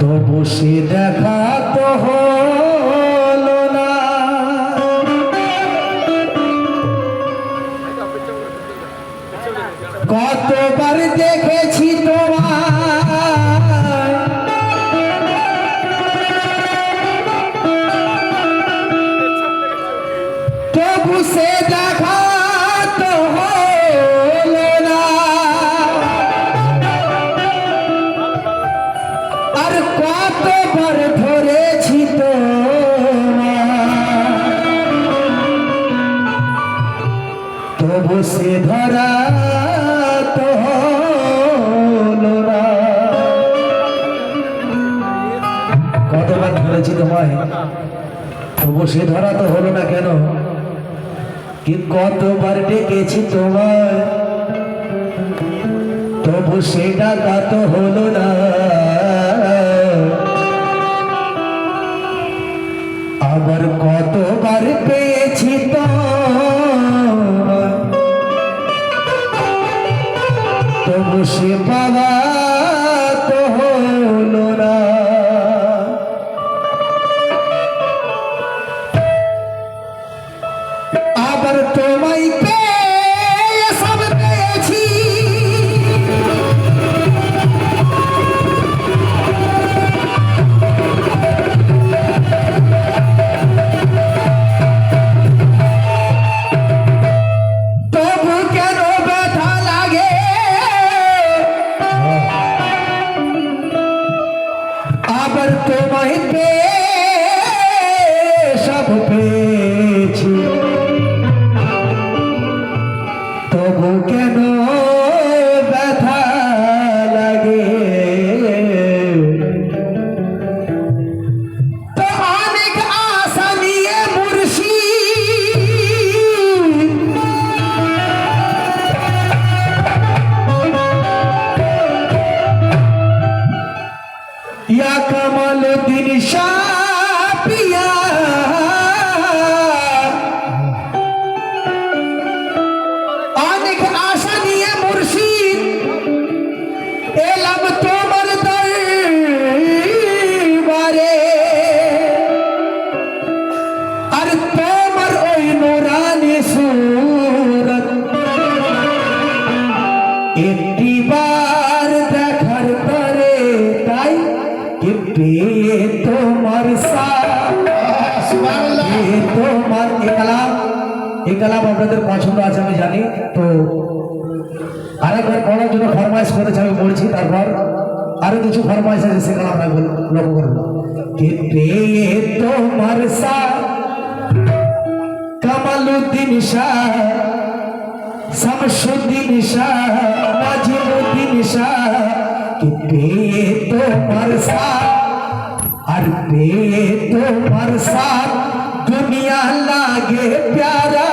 তবু সে দেখা তো হয়। তবু সে ধরা তো কতবার ধরেছি তোমায়? তবু সে ধরা তো হলো না কেন? কি কতবার ডেকেছি তোমায়? তবু সেটা কত হলো না। আবার কতবার পেয়েছি তো মানুষে পাওয়া তো হল না। আবার তোমায় তোমার এ কালাম এ কালাম আপনাদের পছন্দ আছে আমি জানি। তো আরেকবার পড়ার জন্য ফরমাইশ করেছে আমি বলছি তারপর আরও কিছু ফরমাইশ আছে সেগুলো আমরা লক্ষ্য করব তোমার কামালুদ্দিন শামসুদ্দিন শাহ মাজিউদ্দিন শাহ। তোমার শাহ ہر پہ تو برسات دنیا لاگے پیارا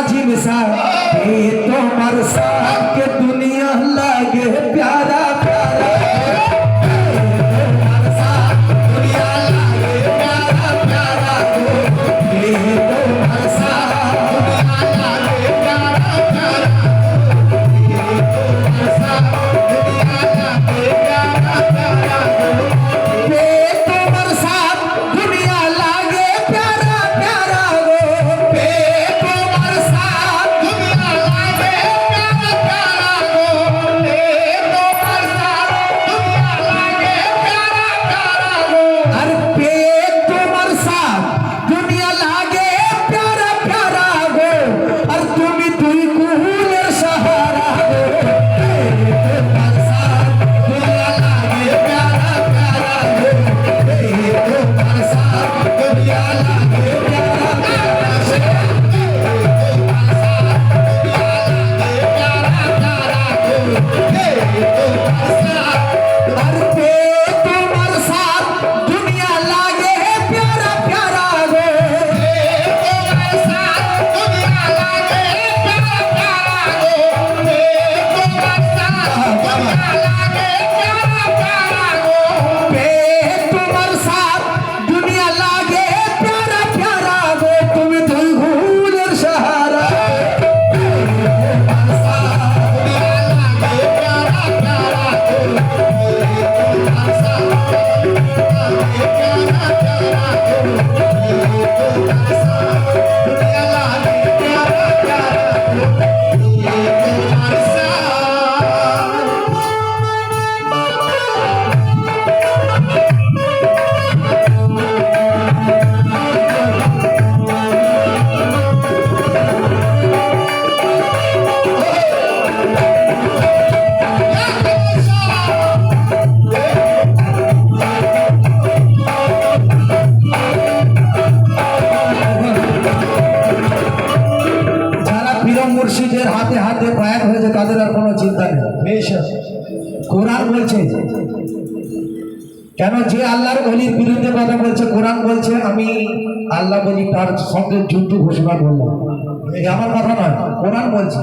আজিব সাথে তোমার সাথে কেন যে আল্লাহর অলির বিরুদ্ধে কথা বলছে, কোরআন বলছে, আমি আল্লাহ বলি, তার সঙ্গে যুদ্ধ ঘোষণা করলাম। এই আমার কথা নয়, কোরআন বলছে,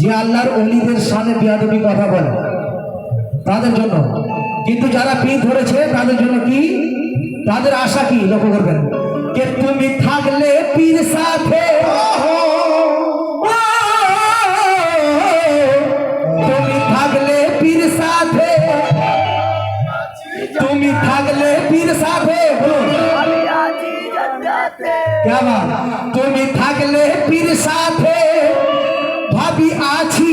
যে আল্লাহর অলিদের সামনে বিয়াদবি কথা বলে, তাদের জন্য। কিন্তু যারা পীর ধরেছে, তাদের জন্য কি? তাদের আশা কি? লক্ষ্য করবেন, যে তুমি থাকলে পীর সাথে। تھے پیرس آچی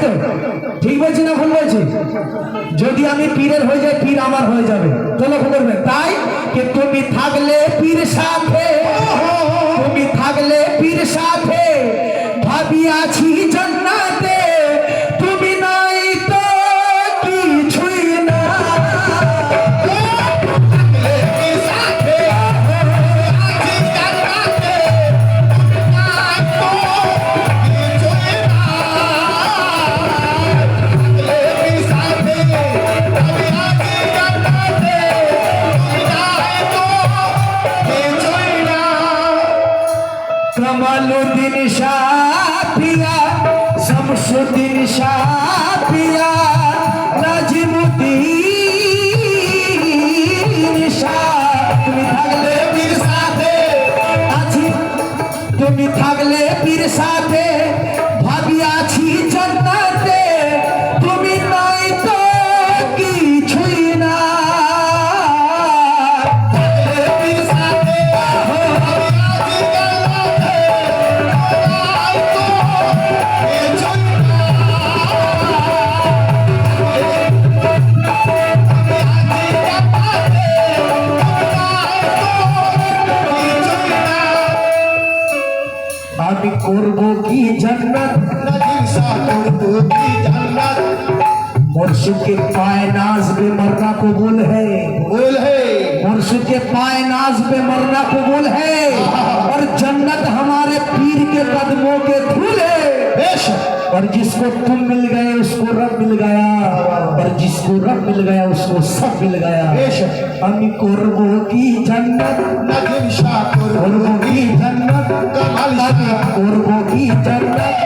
তাই তো? ঠিক বলছি না ভুল বলছি? যদি আমি পীরের হয়ে যাই পীর আমার হয়ে যাবে। তো লক্ষ্য করবে। তাই যে তুমি থাকলে পীর সাথে? তুমি থাকলে পীর সাথে? ভাবি আছি জান্নাতে مرشد کے پائے ناز پہ مرنا قبول ہے۔ قبول ہے۔ مرشد کے پائے ناز پہ مرنا قبول ہے۔ اور جنت ہمارے پیر کے قدموں کے دھول ہے۔ اور جس کو تم مل گئے اس کو رب مل گیا۔ اور جس کو رب مل گیا اس کو سب مل گیا۔ ہم قربوں کی جنت۔ قربوں کی۔ جنت۔ قربوں کی جنت۔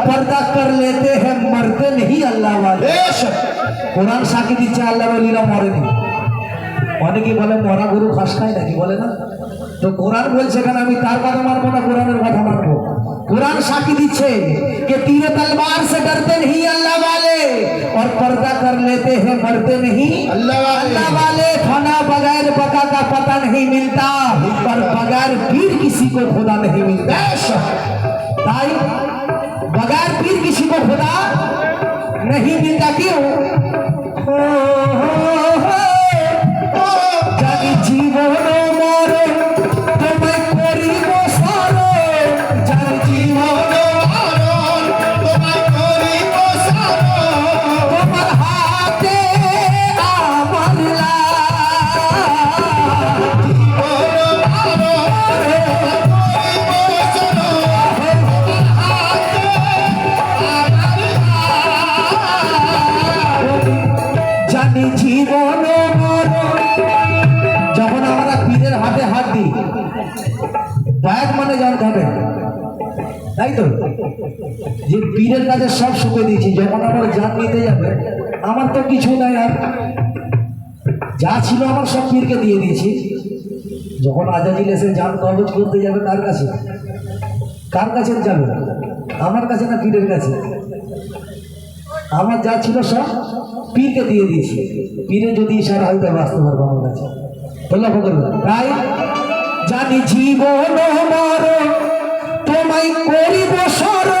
पर्दा कर लेते हैं मरते नहीं अल्लाह वाले কোরআন সাক্ষী দিচ্ছে আল্লাহর অলিরা মরেনি অনেকে বলে মরা গরু ঘাস খায় নাকি বলে না তো কোরআন বলছে কেন আমি তার কথা মানবো না কোরআনের কথা মানবো কোরআন সাক্ষী দিচ্ছে कि तीर तलवार से डरते नहीं अल्लाह वाले और पर्दा कर लेते हैं मरते नहीं अल्लाह वाले। अल्लाह वाले खाना बगैर बका का पता नहीं मिलता पर बगैर पीर किसी को खुदा नहीं मिलता ताई بغیر پیر کسی کو خدا نہیں دیتا کیوں؟ তাই তো? যে পীরের কাছে সব শুকে দিয়েছি, যখন আমার জান নিতে যাবে, আমার তো কিছু নাই আর। যা ছিল আমার সব পীরকে দিয়ে দিয়েছি। যখন আজাজিল এসে জান কবজ করতে যাবে কার কাছে? কার কাছে যাবে? আমার কাছে না পীরের কাছে? আমার যা ছিল সব পীরকে দিয়ে দিয়েছি। পীরে যদি ইশারা হয় তবে আসতে পারব আমার কাছে। লক্ষ্য করবে তাই জানি জীবন মরণ তোমায় করিব স্মরণ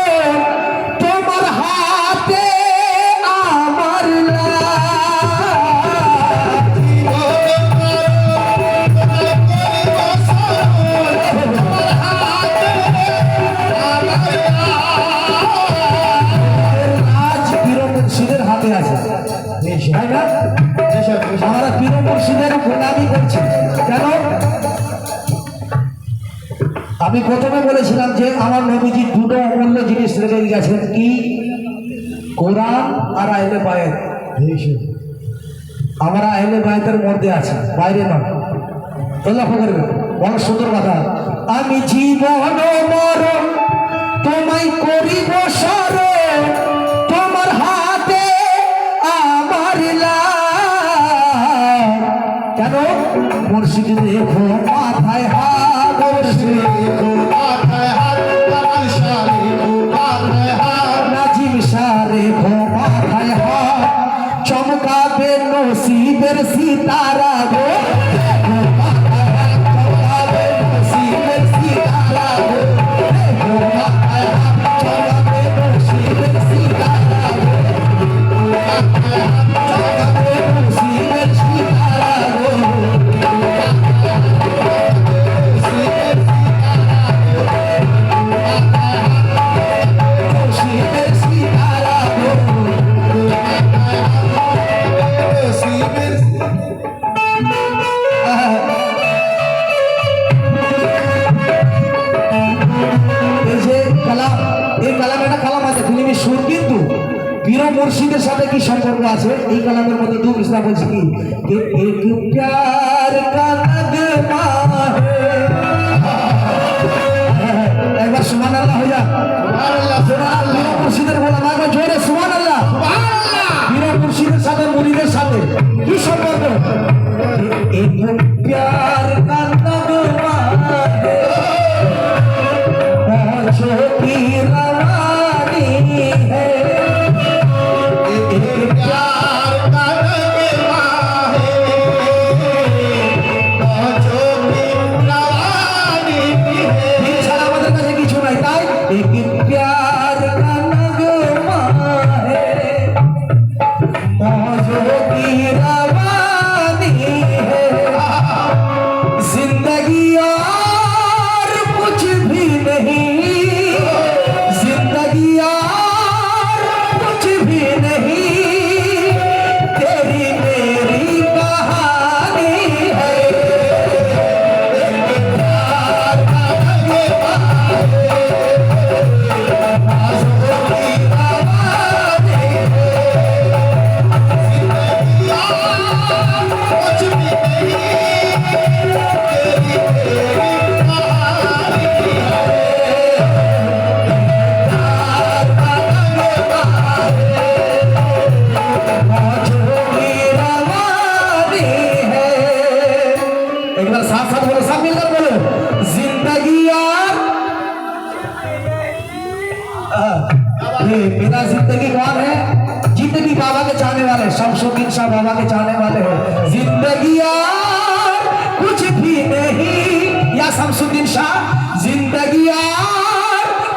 আমি প্রথমে বলেছিলাম যে আমার নবীজি দুটো অমূল্য জিনিস রেখে গেছেন। কি? কোরআন আর আইলে বায়েত আমরা আইলে বায়েতের মধ্যে আছে, বাইরে নয়। লক্ষ্য করবে বড় সুন্দর কথা। আমি জীবন তোমায় করিব স্মরণ, তোমার হাতে আমার কেন? মুর্শিদ দেখো মাথায় হাত। চমকাবে নসিবের সিতারা গো। بنا زندگی کون ہے، زندگی بابا کے چاہنے والے، شمس الدین شاہ بابا کے چاہنے والے ہو زندگی کچھ بھی نہیں، یا شمس الدین شاہ زندگی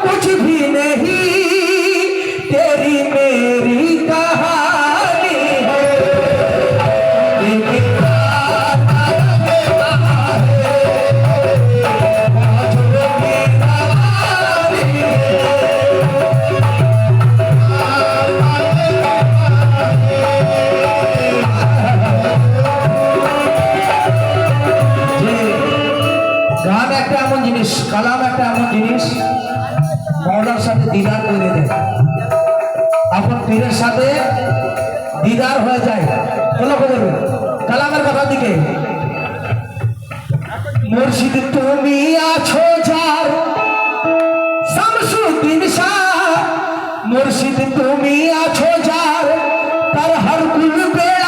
کچھ بھی نہیں۔ দিদার করে দেয়। আপন পীরের সাথে দিদার হয়ে যায়। বলো বলবে কালামের কথা দিকে। মুর্শিদ, তুমি আছো যার শামসুদ্দিন শাহ। মুর্শিদ, তুমি আছো যার। তার হর কুল বেড়া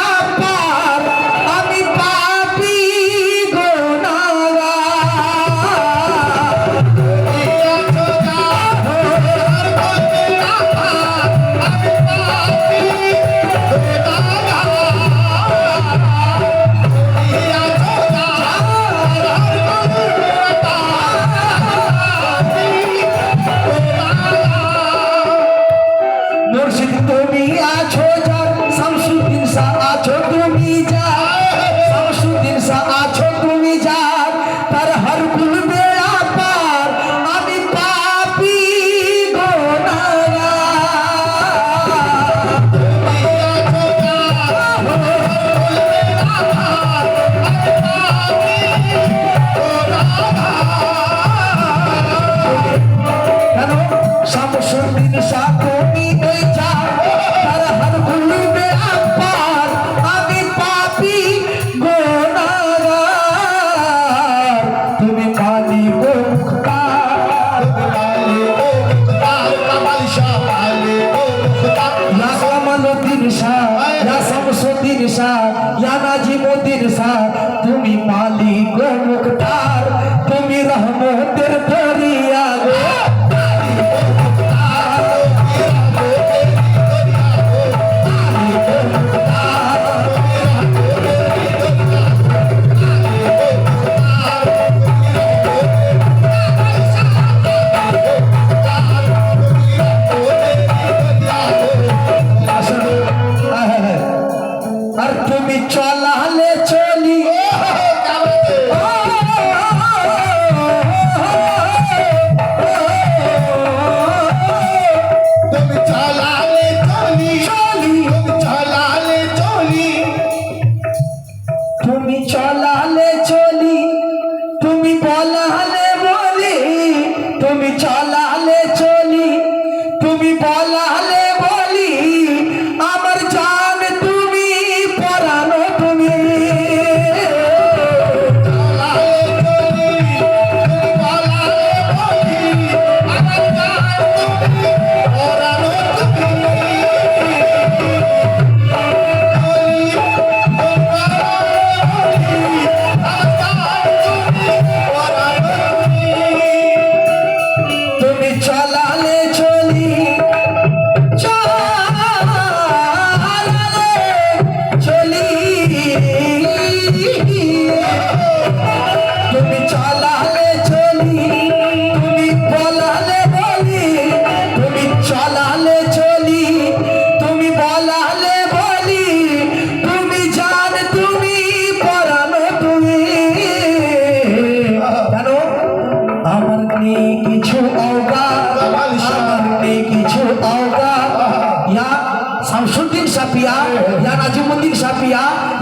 শাহ রানাজি মোদির শাহ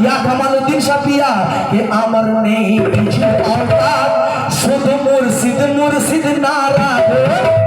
ইয়া কামালউদ্দিন সাপিয়া কে আমার নেই পিছে অর্থাৎ শুধু মুর্শিদ মুর্শিদ নারায়ণ